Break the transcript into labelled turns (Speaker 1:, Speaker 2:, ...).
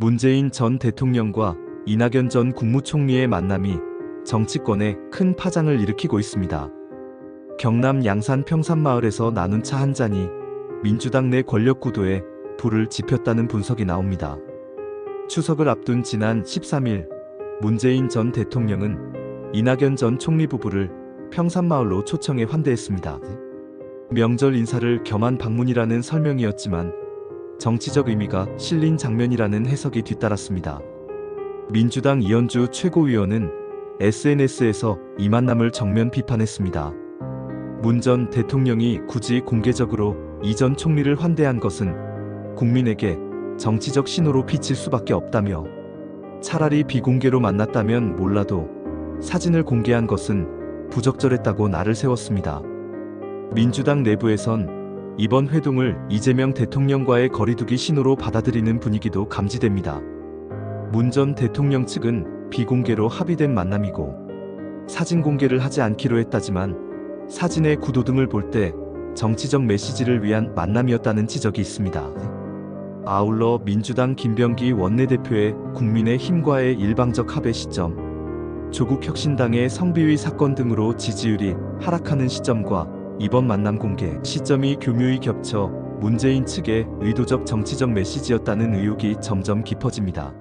Speaker 1: 문재인 전 대통령과 이낙연 전 국무총리의 만남이 정치권에 큰 파장을 일으키고 있습니다. 경남 양산 평산마을에서 나눈 차 한 잔이 민주당 내 권력 구도에 불을 지폈다는 분석이 나옵니다. 추석을 앞둔 지난 13일 문재인 전 대통령은 이낙연 전 총리 부부를 평산마을로 초청해 환대했습니다. 명절 인사를 겸한 방문이라는 설명이었지만 정치적 의미가 실린 장면이라는 해석이 뒤따랐습니다. 민주당 이현주 최고위원은 SNS에서 이 만남을 정면 비판했습니다. 문 전 대통령이 굳이 공개적으로 이 전 총리를 환대한 것은 국민에게 정치적 신호로 비칠 수밖에 없다며 차라리 비공개로 만났다면 몰라도 사진을 공개한 것은 부적절했다고 날을 세웠습니다. 민주당 내부에선 이번 회동을 이재명 대통령과의 거리두기 신호로 받아들이는 분위기도 감지됩니다. 문 전 대통령 측은 비공개로 합의된 만남이고 사진 공개를 하지 않기로 했다지만 사진의 구도 등을 볼 때 정치적 메시지를 위한 만남이었다는 지적이 있습니다. 아울러 민주당 김병기 원내대표의 국민의힘과의 일방적 합의 시점, 조국 혁신당의 성비위 사건 등으로 지지율이 하락하는 시점과 이번 만남 공개 시점이 교묘히 겹쳐 문재인 측의 의도적 정치적 메시지였다는 의혹이 점점 깊어집니다.